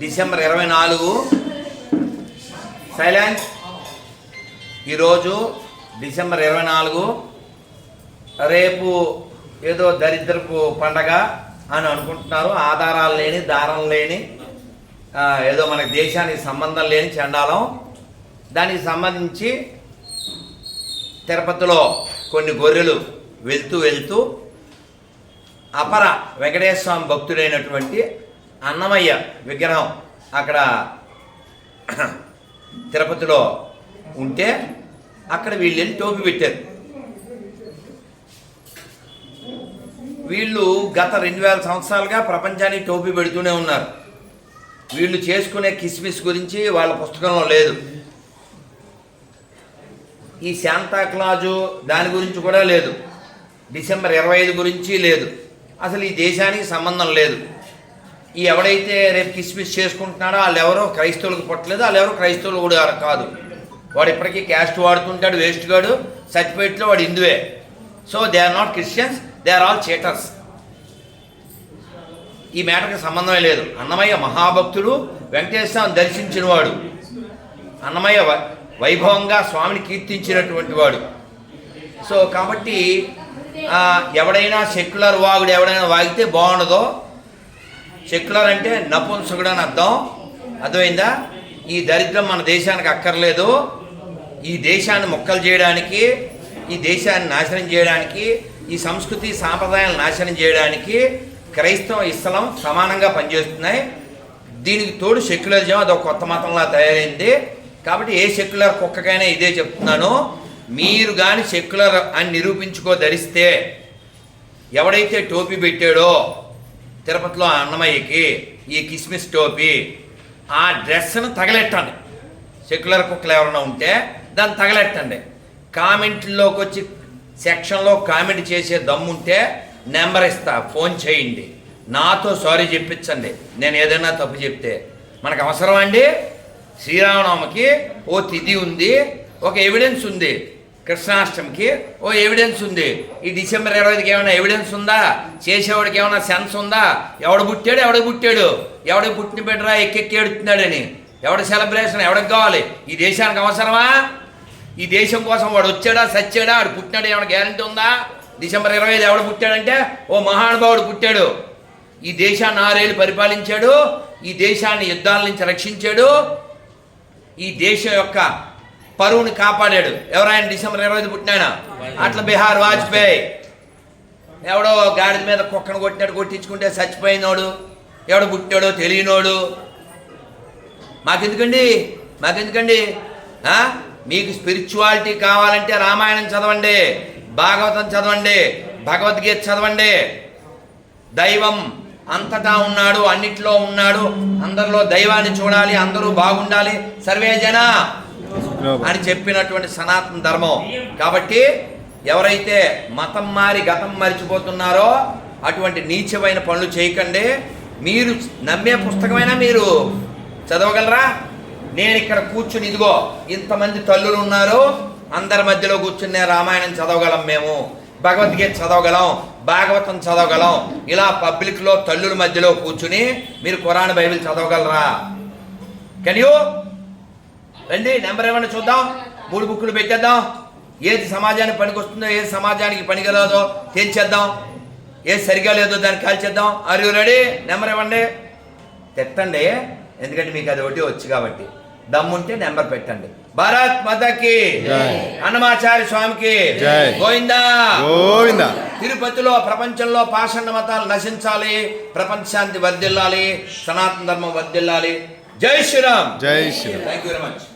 December ఇరవై నాలుగు. Silence ఈరోజు డిసెంబర్ ఇరవై నాలుగు. రేపు ఏదో దరిద్రపు పండగ అని అనుకుంటున్నారు. ఆధారాలు లేని దారం లేని ఏదో మన దేశానికి సంబంధం లేని చండాలం. దానికి సంబంధించి తిరుపతిలో కొన్ని గొర్రెలు వెళ్తూ వెళ్తూ అపర వెంకటేశ్వర స్వామి భక్తుడైనటువంటి అన్నమయ్య విగ్రహం అక్కడ తిరుపతిలో ఉంటే అక్కడ వీళ్ళు వెళ్ళి టోపీ పెట్టారు. వీళ్ళు గత రెండు వేల సంవత్సరాలుగా ప్రపంచానికి టోపీ పెడుతూనే ఉన్నారు. వీళ్ళు చేసుకునే కిస్మిస్ గురించి వాళ్ళ పుస్తకంలో లేదు. ఈ శాంతాక్లాజు దాని గురించి కూడా లేదు. డిసెంబర్ ఇరవై ఐదు గురించి లేదు. అసలు ఈ దేశానికి సంబంధం లేదు. ఈ ఎవడైతే రేపు కిస్మిస్ చేసుకుంటున్నాడో వాళ్ళు ఎవరో క్రైస్తవులకు పుట్టలేదు వాళ్ళు ఎవరో క్రైస్తవులు కూడా కాదు. వాడు ఇప్పటికీ క్యాస్ట్ వాడుతుంటాడు వేస్ట్ గాడు సర్టిఫికేట్లో వాడు హిందువే. So they are not Christians they are all cheaters ఈ మేటకు సంబంధమే లేదు. అన్నమయ్య మహాభక్తుడు వెంకటేశ్వరం దర్శించినవాడు. అన్నమయ్య వైభవంగా స్వామిని కీర్తించినటువంటి వాడు. సో కాబట్టి ఎవడైనా సెక్యులర్ వాగుడు ఎవడైనా వాగితే బాగుండదో సెక్యులర్ అంటే నపుంసకుడు అని అర్థం. అర్థమైందా? ఈ దరిద్రం మన దేశానికి అక్కర్లేదు. ఈ దేశాన్ని మొక్కలు చేయడానికి ఈ దేశాన్ని నాశనం చేయడానికి ఈ సంస్కృతి సాంప్రదాయాలను నాశనం చేయడానికి క్రైస్తవం ఇస్లాం సమానంగా పనిచేస్తున్నాయి. దీనికి తోడు సెక్యులరిజం అదొక కొత్త మతంలా తయారైంది. కాబట్టి ఏ సెక్యులర్ కుక్కకైనా ఇదే చెప్తున్నాను. మీరు కానీ సెక్యులర్ అని నిరూపించుకో ధరిస్తే ఎవడైతే టోపీ పెట్టాడో తిరుపతిలో అన్నమయ్యకి ఈ కిస్మిస్ టోపీ ఆ డ్రెస్ను తగలెట్టండి. సెక్యులర్ కుక్కలు ఎవరైనా ఉంటే దాన్ని తగలెట్టండి. కామెంట్లోకి వచ్చి సెక్షన్లో కామెంట్ చేసే దమ్ముంటే నెంబర్ ఇస్తా ఫోన్ చేయండి. నాతో సారీ చెప్పించండి. నేను ఏదైనా తప్పు చెప్తే. మనకు అవసరం అండి శ్రీరామనవమికి ఓ తిథి ఉంది ఒక ఎవిడెన్స్ ఉంది. కృష్ణాష్టమికి ఓ ఎవిడెన్స్ ఉంది. ఈ డిసెంబర్ ఇరవైకి ఏమైనా ఎవిడెన్స్ ఉందా? చేసేవాడికి ఏమైనా సెన్స్ ఉందా? ఎవడు పుట్టాడు? ఎవడు పుట్టాడు? ఎవడికి పుట్టిన బిడ్డరా? ఎక్కెక్కి ఏడుతున్నాడని ఎవడ సెలబ్రేషన్ ఎవడికి కావాలి? ఈ దేశానికి అవసరమా? ఈ దేశం కోసం వాడు వచ్చాడా? సచ్చాడా? వాడు పుట్టినాడు? ఏమైనా గ్యారంటీ ఉందా? డిసెంబర్ ఇరవై ఐదు ఎవడు పుట్టాడంటే ఓ మహానుభావుడు పుట్టాడు. ఈ దేశాన్ని ఆరేళ్ళు పరిపాలించాడు. ఈ దేశాన్ని యుద్ధాల నుంచి రక్షించాడు. ఈ దేశం యొక్క పరువుని కాపాడాడు. ఎవరైనా డిసెంబర్ ఇరవై ఐదు పుట్టినాయన? అట్లా బీహార్ వాజ్పేయి. ఎవడో గాడిద మీద కుక్కను కొట్టినాడు కొట్టించుకుంటే చచ్చిపోయినోడు ఎవడు పుట్టాడో తెలియనోడు. మాకెందుకండి? మాకెందుకండి? మీకు స్పిరిచువాలిటీ కావాలంటే రామాయణం చదవండి భాగవతం చదవండి భగవద్గీత చదవండి. దైవం అంతటా ఉన్నాడు అన్నిట్లో ఉన్నాడు. అందరిలో దైవాన్ని చూడాలి అందరూ బాగుండాలి. సర్వే జన అని చెప్పినటువంటి సనాతన ధర్మం. కాబట్టి ఎవరైతే మతం మారి గతం మరిచిపోతున్నారో అటువంటి నీచమైన పనులు చేయకండి. మీరు నమ్మే పుస్తకమైనా మీరు చదవగలరా? నేను ఇక్కడ కూర్చుని ఇదిగో ఇంతమంది తల్లులు ఉన్నారు. అందరి మధ్యలో కూర్చుని రామాయణం చదవగలం మేము. భగవద్గీత చదవగలం భాగవతం చదవగలం. ఇలా పబ్లిక్లో తల్లుల మధ్యలో కూర్చుని మీరు ఖురాన్ బైబిల్ చదవగలరా? కెన్ యూ రండి నెంబర్ ఏమన్నా చూద్దాం? మూడు బుక్కులు పెట్టేద్దాం. ఏది సమాజానికి పనికొస్తుందో ఏది సమాజానికి పనికిరాదో తేల్చేద్దాం. ఏది సరిగా లేదో దాన్ని కాల్చేద్దాం. ఆర్ యూ రెడీ నెంబర్ ఇవ్వండి తెట్టండి ఎందుకంటే మీకు అది ఒకటి వచ్చు కాబట్టి. దమ్ముంటే నెంబర్ పెట్టండి. భారత్ మతకి జై. అన్నమాచార్య స్వామికి. గోవిందా. గోవింద. తిరుపతిలో ప్రపంచంలో పాషండ మతాలు నశించాలి ప్రపంచ శాంతి వర్ధిల్లాలి సనాతన ధర్మం వర్ధిల్లాలి జై శ్రీరామ్. జై Sriram. Thank you very much